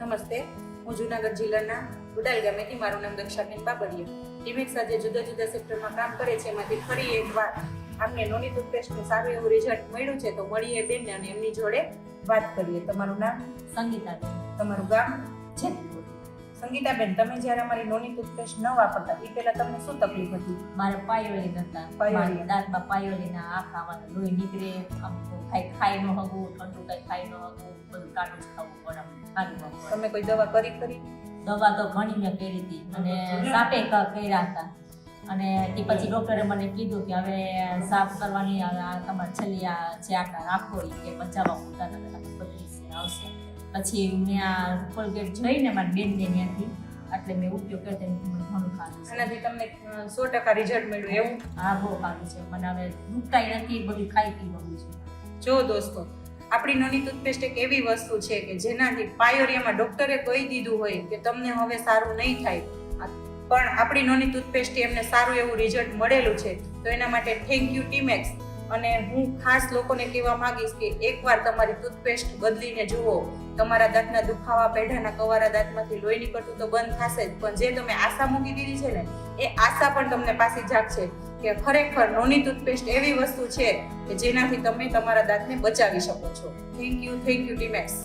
નમસ્તે. હું જુનાગઢ જિલ્લાના ઉડાલ ગામેથી મારું નામ દક્ષાબેન બાબરિયા. ટીમેક્સ સાથે જુદા જુદા સેક્ટરમાં કામ કરે છે. એમાંથી ફરી એક વાર આપને નોની ટૂથપેસ્ટનું સારું એવું રિઝલ્ટ મળ્યું છે તો મળીએ બેન અને એમની જોડે વાત કરીએ. તમારું નામ? સંગીતા. તમારું ગામ? સંગીતાબેન તમે જ્યારે અમારી નોની ટૂથપેસ્ટ ન વાપરતા એ પહેલા તમને શું તકલીફ હતી? મારે પાયોલી હતા. પાયોલી. મારા દાંતમાં પાયોલીના આખા આમાં લોહી નીકળે આમ તો ખાઈ ન હગું ઠંડુ કઈ ખાઈ ન હગું બધું કાઢું જ ખાવું પડે પડે. તમે કોઈ દવા કરી કરી દવા તો ઘણી મેં કરી હતી અને સાપે કર્યા હતા. અને એ પછી ડૉક્ટરે મને કીધું કે હવે સાફ કરવાની આ આ તમારે છેલ્લી આ જે આટા રાખો એ કે બચાવવા પૂરતા નથી પછી ત્યાં કોલગેટ જઈને મારી બેનને ત્યાંથી એટલે મેં ઉપયોગ કરી તેને ઘણું સારું એનાથી તમને સો ટકા રિઝલ્ટ મળ્યું એવું? હા બહુ સારું છે. મને હવે દુખતાય નથી બધું ખાઈ પી ગયું છે. જો દોસ્તો આપણી નોની ટૂથપેસ્ટ એક એવી વસ્તુ છે કે જેનાથી પાયોરિયામાં ડોક્ટરે કહી દીધું હોય કે તમને હવે સારું નહીં થાય. પણ આપણી નોની ટૂથપેસ્ટથી એમને સારું એવું રિઝલ્ટ મળેલું છે. તો એના માટે થેન્ક યુ ટીમેક્સ અને હું ખાસ લોકોને કહેવા માંગીશ કે એકવાર તમારી ટૂથપેસ્ટ બદલીને જુઓ. તમારા દાંતના દુખાવા, પેઢાના કવારા દાંતમાંથી લોહી નીકળતું તો બંધ થશે જ. પણ જે તમે આશા મૂકી દીધી છે ને, એ આશા પણ તમને પાછી જાગશે કે ખરેખર નોની ટૂથપેસ્ટ એવી વસ્તુ છે કે જેનાથી તમે તમારા દાંતને બચાવી શકો છો. Thank you thank you Timex